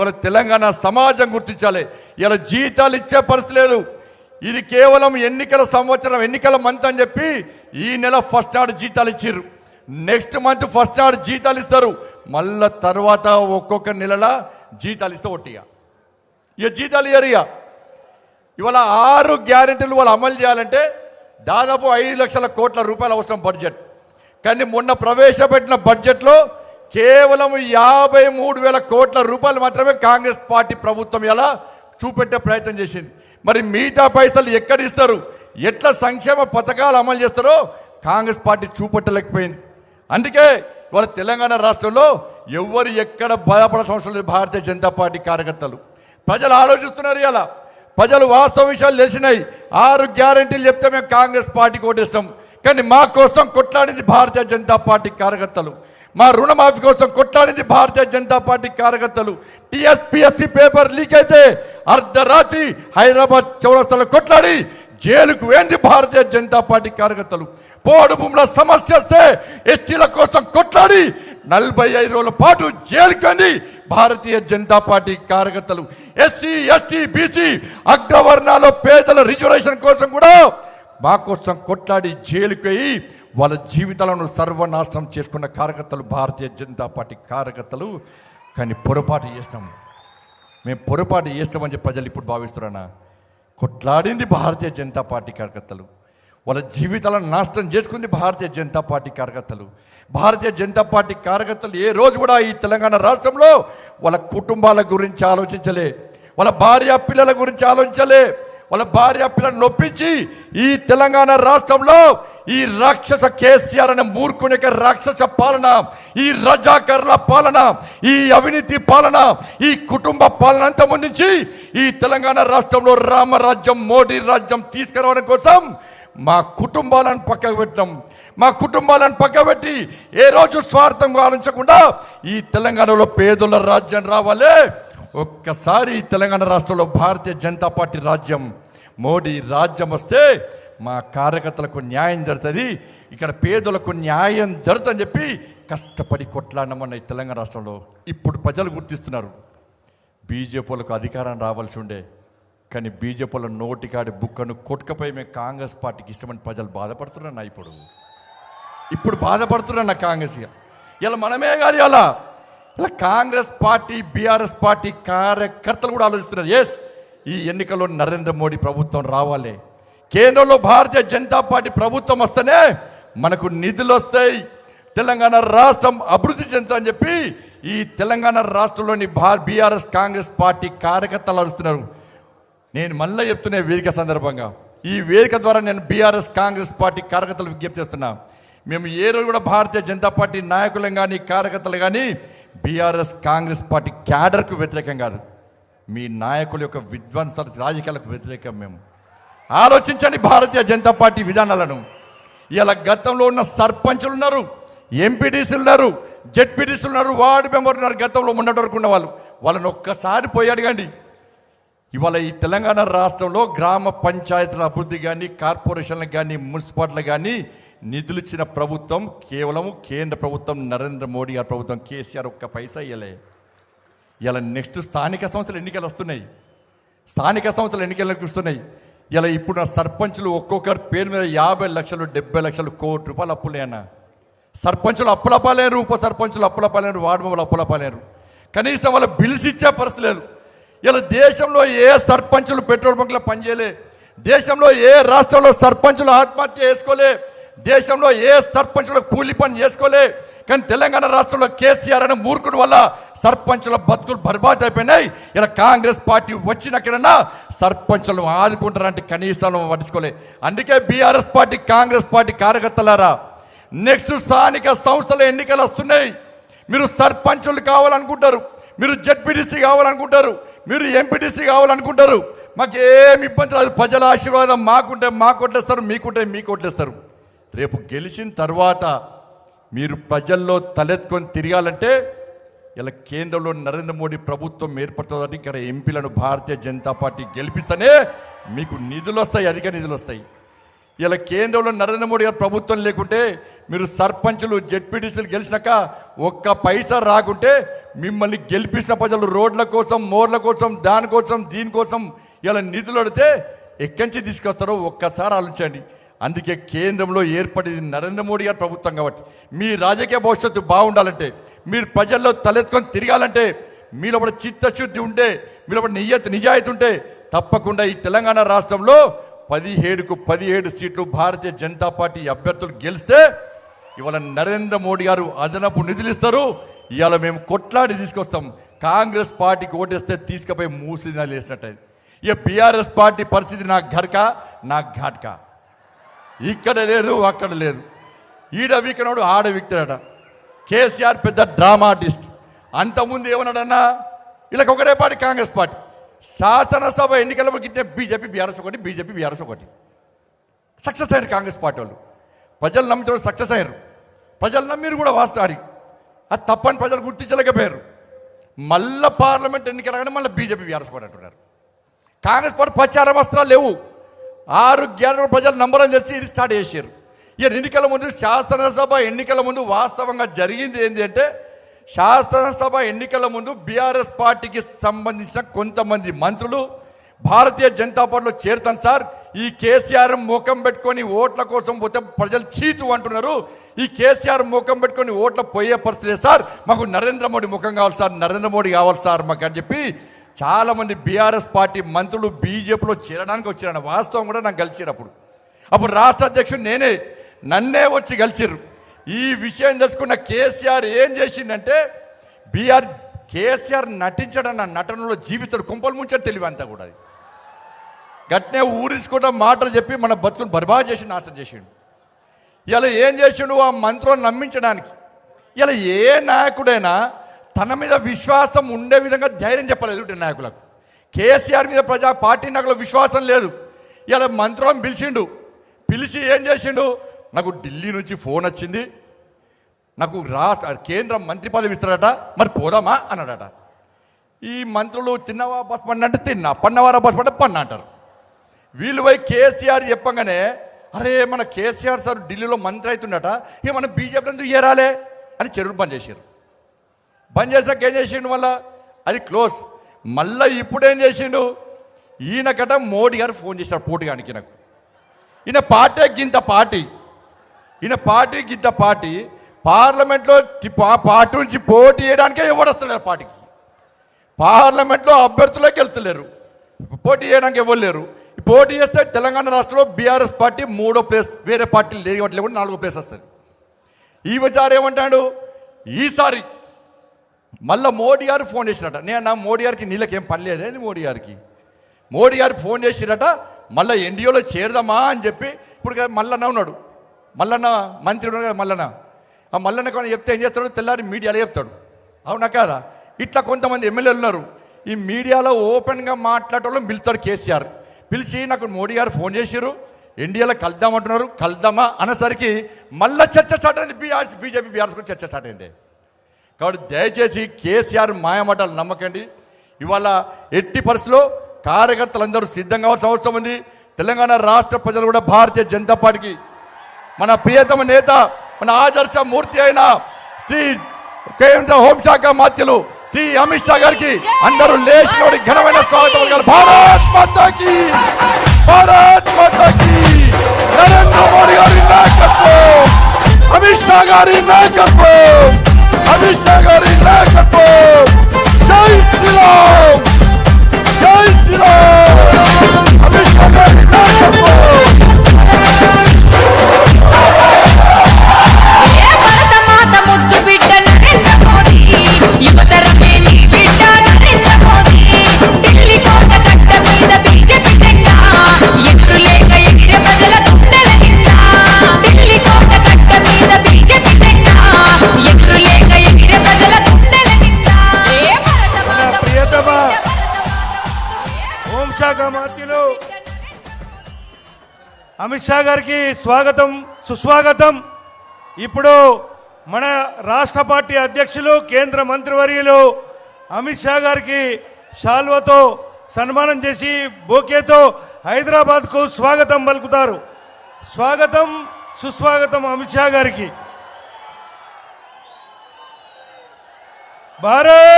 ఇవాళ తెలంగాణ సమాజం గుర్తించాలి. ఇలా జీతాలు ఇచ్చే పరిస్థితి లేదు. ఇది కేవలం ఎన్నికల సంవత్సరం ఎన్నికల మంత్ అని చెప్పి ఈ నెల ఫస్ట్ నాడు జీతాలు ఇచ్చిర్రు. నెక్స్ట్ మంత్ ఫస్ట్ నాడు జీతాలు ఇస్తారు. మళ్ళా తర్వాత ఒక్కొక్క నెలల జీతాలు ఇస్తే ఒట్టిగా ఇక జీతాలు ఇయ్యరు ఇక. ఇవాళ ఆరు గ్యారెంటీలు వాళ్ళు అమలు చేయాలంటే దాదాపు ఐదు లక్షల కోట్ల రూపాయలు అవసరం బడ్జెట్. కానీ మొన్న ప్రవేశపెట్టిన బడ్జెట్లో కేవలం యాభై మూడు వేల కోట్ల రూపాయలు మాత్రమే కాంగ్రెస్ పార్టీ ప్రభుత్వం ఎలా చూపెట్టే ప్రయత్నం చేసింది. మరి మిగతా పైసలు ఎక్కడ ఇస్తారు? ఎట్లా సంక్షేమ పథకాలు అమలు చేస్తారో కాంగ్రెస్ పార్టీ చూపెట్టలేకపోయింది. అందుకే వాళ్ళ తెలంగాణ రాష్ట్రంలో ఎవరు ఎక్కడ భయపడాల్సిన అవసరం లేదు భారతీయ జనతా పార్టీ కార్యకర్తలు. ప్రజలు ఆలోచిస్తున్నారు ఇలా. ప్రజలు వాస్తవ విషయాలు తెలిసినాయి. ఆరు గ్యారంటీలు చెప్తే మేము కాంగ్రెస్ పార్టీకి ఓటేస్తాం. కానీ మా కోసం కొట్లాడింది భారతీయ జనతా పార్టీ కార్యకర్తలు. మా రుణమాఫీ కోసం కొట్లాడింది భారతీయ జనతా పార్టీ కార్యకర్తలు. టీఎస్పీఎస్సీ పేపర్ లీక్ అయితే అర్ధరాత్రి హైదరాబాద్ చౌరస్తాలో కొట్లాడి జైలుకు వేంది భారతీయ జనతా పార్టీ కార్యకర్తలు. పోడు భూముల సమస్య వస్తే ఎస్టీల కోసం కొట్లాడి నలభై ఐదు రోజుల పాటు జైలుకు వెళ్ళి భారతీయ జనతా పార్టీ కార్యకర్తలు. ఎస్సీ ఎస్టీ బీసీ అగ్రవర్ణాల్లో పేదల రిజర్వేషన్ కోసం కూడా మా కోసం కొట్లాడి జైలుకి వాళ్ళ జీవితాలను సర్వనాశనం చేసుకున్న కార్యకర్తలు భారతీయ జనతా పార్టీ కార్యకర్తలు. కానీ పొరపాటు చేస్తాం మేము పొరపాటు చేస్తామని చెప్పి ప్రజలు ఇప్పుడు భావిస్తున్నారా కొట్లాడింది భారతీయ జనతా పార్టీ కార్యకర్తలు. వాళ్ళ జీవితాలను నాశనం చేసుకుంది భారతీయ జనతా పార్టీ కార్యకర్తలు. భారతీయ జనతా పార్టీ కార్యకర్తలు ఏ రోజు కూడా ఈ తెలంగాణ రాష్ట్రంలో వాళ్ళ కుటుంబాల గురించి ఆలోచించలే. వాళ్ళ భార్య పిల్లల గురించి ఆలోచించలే. వాళ్ళ భార్య పిల్లలు నొప్పించి ఈ తెలంగాణ రాష్ట్రంలో ఈ రాక్షస కేసీఆర్ అనే మూర్ఖుని యొక్క రాక్షస పాలన ఈ రజాకర్ల పాలన ఈ అవినీతి పాలన ఈ కుటుంబ పాలన అంతా ముందుంచి ఈ తెలంగాణ రాష్ట్రంలో రామరాజ్యం మోడీ రాజ్యం తీసుకురావడం కోసం మా కుటుంబాలను పక్కకు పెట్టడం మా కుటుంబాలను పక్కబెట్టి ఏ రోజు స్వార్థంగా ఆలోచించకుండా ఈ తెలంగాణలో పేదల రాజ్యం రావాలే. ఒక్కసారి తెలంగాణ రాష్ట్రంలో భారతీయ జనతా పార్టీ రాజ్యం మోడీ రాజ్యం వస్తే మా కార్యకర్తలకు న్యాయం జరుగుతుంది ఇక్కడ పేదలకు న్యాయం జరుగుతుందని చెప్పి కష్టపడి కొట్లాడమన్న ఈ తెలంగాణ రాష్ట్రంలో. ఇప్పుడు ప్రజలు గుర్తిస్తున్నారు. బీజేపీలకు అధికారం రావాల్సి ఉండే కానీ బీజేపీల నోటికాడి బుక్కను కొట్టుకపోయి మేము కాంగ్రెస్ పార్టీకి ఇష్టమని ప్రజలు బాధపడుతున్నా ఇప్పుడు. ఇప్పుడు బాధపడుతున్నా కాంగ్రెస్ ఇలా మనమే కాదు ఇలా ఇలా కాంగ్రెస్ పార్టీ బీఆర్ఎస్ పార్టీ కార్యకర్తలు కూడా ఆలోచిస్తున్నారు. ఎస్ ఈ ఎన్నికల్లో నరేంద్ర మోడీ ప్రభుత్వం రావాలి. కేంద్రంలో భారతీయ జనతా పార్టీ ప్రభుత్వం వస్తేనే మనకు నిధులు వస్తాయి. తెలంగాణ రాష్ట్రం అభివృద్ధి చెందుతుందని చెప్పి ఈ తెలంగాణ రాష్ట్రంలోని భా బీఆర్ఎస్ కాంగ్రెస్ పార్టీ కార్యకర్తలు అరుస్తున్నారు నేను మళ్ళీ చెప్తున్నా వేదిక సందర్భంగా ఈ వేదిక ద్వారా నేను బీఆర్ఎస్ కాంగ్రెస్ పార్టీ కార్యకర్తలు విజ్ఞప్తి చేస్తున్నా. మేము ఏ రోజు కూడా భారతీయ జనతా పార్టీ నాయకులం కానీ కార్యకర్తలు కానీ బీఆర్ఎస్ కాంగ్రెస్ పార్టీ క్యాడర్కు వ్యతిరేకం కాదు. మీ నాయకుల యొక్క విధ్వంస రాజకీయాలకు వ్యతిరేకం మేము. ఆలోచించండి భారతీయ జనతా పార్టీ విధానాలను. ఇలా గతంలో ఉన్న సర్పంచులు ఉన్నారు ఎంపీడీసీలు ఉన్నారు జెడ్పీడీసీలు ఉన్నారు వార్డు మెంబర్ ఉన్నారు గతంలో మొన్నటి వరకు ఉన్న వాళ్ళు. వాళ్ళని ఒక్కసారి పోయి అడగండి. ఇవాళ ఈ తెలంగాణ రాష్ట్రంలో గ్రామ పంచాయతీల అభివృద్ధి కానీ కార్పొరేషన్లకు కానీ మున్సిపాలిటీలకు కానీ నిధులు ఇచ్చిన ప్రభుత్వం కేవలం కేంద్ర ప్రభుత్వం నరేంద్ర మోడీ గారి ప్రభుత్వం కేసీఆర్ ఒక్క పైసా ఇవ్వలే ఇలా నెక్స్ట్ స్థానిక సంస్థలు ఎన్నికలు వస్తున్నాయి. స్థానిక సంస్థలు ఎన్నికలకు వస్తున్నాయి ఇలా ఇప్పుడు సర్పంచులు ఒక్కొక్కరి పేరు మీద యాభై లక్షలు డెబ్బై లక్షలు కోటి రూపాయలు అప్పులేన్న సర్పంచులు అప్పులపాలేరు ఉప సర్పంచులు అప్పులపాలేరు వార్డు మెంబర్లు అప్పులపాలేరు కనీసం వాళ్ళ బిల్స్ ఇచ్చే పరిస్థితి లేదు. ఇలా దేశంలో ఏ సర్పంచులు పెట్రోల్ బంక్లో పనిచేయలే. దేశంలో ఏ రాష్ట్రంలో సర్పంచులు ఆత్మహత్య చేసుకోలే. దేశంలో ఏ సర్పంచులు కూలి పని చేసుకోలే కానీ తెలంగాణ రాష్ట్రంలో కేసీఆర్ అనే మూర్ఖుడు వల్ల సర్పంచుల బతుకులు బర్బాద్ అయిపోయినాయి. ఇలా కాంగ్రెస్ పార్టీ వచ్చినక్కడన్నా సర్పంచులను ఆదుకుంటారంటే కనీసం పట్టించుకోలే. అందుకే బీఆర్ఎస్ పార్టీ కాంగ్రెస్ పార్టీ కార్యకర్తలారా నెక్స్ట్ స్థానిక సంస్థల ఎన్నికలు వస్తున్నాయి. మీరు సర్పంచులు కావాలనుకుంటారు మీరు జడ్పీటీసీ కావాలనుకుంటారు మీరు ఎంపీటీసీ కావాలనుకుంటారు. మాకు ఏమి ఇబ్బంది రాదు. ప్రజల ఆశీర్వాదం మాకుంటే మాకు కొట్టేస్తారు మీకుంటే మీకు కొట్టేస్తారు రేపు గెలిచిన తర్వాత మీరు ప్రజల్లో తలెత్తుకొని తిరగాలంటే ఇలా కేంద్రంలో నరేంద్ర మోడీ ప్రభుత్వం ఏర్పడుతుందని ఇక్కడ ఎంపీలను భారతీయ జనతా పార్టీ గెలిపిస్తేనే మీకు నిధులు వస్తాయి అధిక నిధులు వస్తాయి. ఇలా కేంద్రంలో నరేంద్ర మోడీ గారు ప్రభుత్వం లేకుంటే మీరు సర్పంచులు జెడ్పీటీసీలు గెలిచినాక ఒక్క పైసా రాకుంటే మిమ్మల్ని గెలిపించిన ప్రజలు రోడ్ల కోసం మోర్ల కోసం దానికోసం దీనికోసం ఇలా నిధులు అడితే ఎక్కడి నుంచి తీసుకొస్తారో ఒక్కసారి ఆలోచించండి. అందుకే కేంద్రంలో ఏర్పడింది నరేంద్ర మోడీ గారి ప్రభుత్వం కాబట్టి. మీ రాజకీయ భవిష్యత్తు బాగుండాలంటే మీరు ప్రజల్లో తలెత్తుకొని తిరగాలంటే మీలో కూడా చిత్తశుద్ధి ఉంటే మీలో కూడా నియత నిజాయితీ ఉంటే తప్పకుండా ఈ తెలంగాణ రాష్ట్రంలో పదిహేడుకు పదిహేడు సీట్లు భారతీయ జనతా పార్టీ అభ్యర్థులు గెలిస్తే ఇవాళ నరేంద్ర మోడీ గారు అదనపు నిధులు ఇస్తారు. ఇవాళ మేము కొట్లాడి తీసుకొస్తాం. కాంగ్రెస్ పార్టీకి ఓటేస్తే తీసుకుపోయి మూసినా లేసినట్టు ఇక బీఆర్ఎస్ పార్టీ పరిస్థితి నా ఘర్క నా ఘాట్కా. ఇక్కడ లేదు అక్కడ లేదు. ఈడ వీకనోడు ఆడ వీక్తాడట. కేసీఆర్ పెద్ద డ్రామా ఆర్టిస్ట్ అంతకుముందు ఏమన్నాడన్నా? వీళ్ళకి ఒకటే పార్టీ కాంగ్రెస్ పార్టీ. శాసనసభ ఎన్నికల గిట్టే బీజేపీ బీఆర్ఎస్ ఒకటి బీజేపీ బీఆర్ఎస్ ఒకటి. సక్సెస్ అయ్యారు కాంగ్రెస్ పార్టీ వాళ్ళు. ప్రజలు నమ్మితే సక్సెస్ అయ్యారు. ప్రజలు నమ్మిరు కూడా వాస్తాడి అది తప్పని ప్రజలు గుర్తించలేకపోయారు. మళ్ళా పార్లమెంట్ ఎన్నికలగానే మళ్ళీ బీజేపీ బీఆర్ఎస్ కూడా అంటున్నారు. కాంగ్రెస్ పార్టీ ప్రచార వస్త్రాలు లేవు. ఆరు గ్యారెంటీ ప్రజలు నంబరం చేసి ఇది స్టార్ట్ చేశారు. ఇక ఎన్నికల ముందు శాసనసభ ఎన్నికల ముందు వాస్తవంగా జరిగింది ఏంటి అంటే శాసనసభ ఎన్నికల ముందు బీఆర్ఎస్ పార్టీకి సంబంధించిన కొంతమంది మంత్రులు భారతీయ జనతా పార్టీలో చేరుతాను సార్. ఈ కేసీఆర్ ముఖం పెట్టుకొని ఓట్ల కోసం పోతే ప్రజలు చీతు అంటున్నారు. ఈ కేసీఆర్ ముఖం పెట్టుకొని ఓట్ల పోయే పరిస్థితి సార్. మాకు నరేంద్ర మోడీ ముఖం కావాలి సార్. నరేంద్ర మోడీ కావాలి సార్ మాకు అని చెప్పి చాలామంది బీఆర్ఎస్ పార్టీ మంత్రులు బీజేపీలో చేరడానికి వచ్చారన్న వాస్తవం కూడా నాకు కలిసిరు అప్పుడు. అప్పుడు రాష్ట్ర అధ్యక్షుడు నేనే నన్నే వచ్చి కలిసిర్రు. ఈ విషయం తెలుసుకున్న కేసీఆర్ ఏం చేసిందంటే బీఆర్ కేసీఆర్ నటించడన్న నటనలో జీవితాడు కుంపలు ముంచడం తెలివి అంతా కూడా అది. గట్నే ఊరించుకుంటా మాటలు చెప్పి మన బతుకుని బర్బాద్ చేసి నాశనం చేసిండు. ఇలా ఏం చేసిండు ఆ మంత్రులను నమ్మించడానికి? ఇలా ఏ నాయకుడైనా తన మీద విశ్వాసం ఉండే విధంగా ధైర్యం చెప్పలేదు నాయకులకు. కేసీఆర్ మీద ప్రజా పార్టీ నాయకులకు విశ్వాసం లేదు. ఇలా మంత్రులను పిలిచిండు. పిలిచి ఏం చేసిండు? నాకు ఢిల్లీ నుంచి ఫోన్ వచ్చింది. నాకు రా కేంద్ర మంత్రి పదవి ఇస్తాడట. మరి పోదామా? అన్నాడట. ఈ మంత్రులు తిన్నవా బస్ పండి అంటే తిన్నా. పన్నవారా బస్ పంట పన్న అంటారు. వీళ్ళు పోయి కేసీఆర్ చెప్పగానే అరే మన కేసీఆర్ సార్ ఢిల్లీలో మంత్రి అవుతుండట. ఇక మన బీజేపీ ఎందుకు ఏరాలే అని చెరువు పని చేశారు బంద్ చేసాక ఏం చేసిండు మళ్ళా? అది క్లోజ్. మళ్ళీ ఇప్పుడు ఏం చేసిండు ఈయనకట మోడీ గారు ఫోన్ చేశారు పోటీగానికి నాకు ఈయన పార్టీ గింత పార్టీ. ఈయన పార్టీ గింత పార్టీ. పార్లమెంట్లో పార్టీ నుంచి పోటీ చేయడానికే ఎవరు వస్తలేరు పార్టీకి. పార్లమెంట్లో అభ్యర్థులకి వెళ్తలేరు పోటీ చేయడానికి ఎవరు లేరు. ఈ పోటీ చేస్తే తెలంగాణ రాష్ట్రంలో బీఆర్ఎస్ పార్టీ మూడో ప్లేస్ వేరే పార్టీలు లేదు లేకుండా నాలుగో ప్లేస్ వస్తుంది. ఈ విచారం ఏమంటాడు? ఈసారి మళ్ళీ మోడీ గారు ఫోన్ చేసినట. నేను నా మోడీ గారికి నీళ్ళకేం పని లేదేంది మోడీ గారికి. మోడీ గారు ఫోన్ చేసిరట మళ్ళీ ఎన్డీఓలో చేరదామా అని చెప్పి ఇప్పుడు మల్లన్న ఉన్నాడు. మల్లన్న మంత్రి ఉన్నాడు కదా మల్లన్న. ఆ మల్లన్న కొన్ని చెప్తే ఏం చేస్తాడు? తెల్లారి మీడియాలో చెప్తాడు. అవునా కాదా? ఇట్లా కొంతమంది ఎమ్మెల్యేలు ఉన్నారు. ఈ మీడియాలో ఓపెన్గా మాట్లాడటంలో పిలుస్తాడు కేసీఆర్. పిలిచి నాకు మోడీ గారు ఫోన్ చేసిరు ఎన్డీఏలో కలుద్దామంటున్నారు. కలుద్దామా? అనేసరికి మళ్ళీ చర్చ స్టార్ట్ అయింది. బీఆర్ బీజేపీ బీఆర్ఎస్ కూడా చర్చ స్టార్ట్ అయింది. కాబట్టి దయచేసి కేసీఆర్ మాయమాటలు నమ్మకండి. ఇవాళ ఎట్టి పరిస్థితుల్లో కార్యకర్తలందరూ సిద్ధం కావాల్సిన అవసరం ఉంది. తెలంగాణ రాష్ట్ర ప్రజలు కూడా భారతీయ జనతా పార్టీకి మన ప్రియతమ నేత మన ఆదర్శ మూర్తి అయిన శ్రీ కేంద్ర హోంశాఖ మాత్యులు శ్రీ అమిత్ షా గారికి అందరూ లేచినోడి ఘనమైన స్వాగతం భారత్ మాతాకి! భారత్ మాతాకి! నరేంద్ర మోడీ గారి నాయకత్వం! అమిత్ షా గారి నాయకత్వం! అమిత్ షా గారి నాయకత్వం జై శ్రీరామ్! జై శ్రీరామ్! అమిత్ షా గారికి స్వాగతం సుస్వాగతం. ఇప్పుడు మన రాష్ట్ర పార్టీ అధ్యక్షులు కేంద్ర మంత్రివర్యులు అమిత్ షా గారికి శాల్వతో సన్మానం చేసి బోకేతో హైదరాబాద్కు స్వాగతం పలుకుతారు. స్వాగతం సుస్వాగతం అమిత్ షా గారికి. భారత్!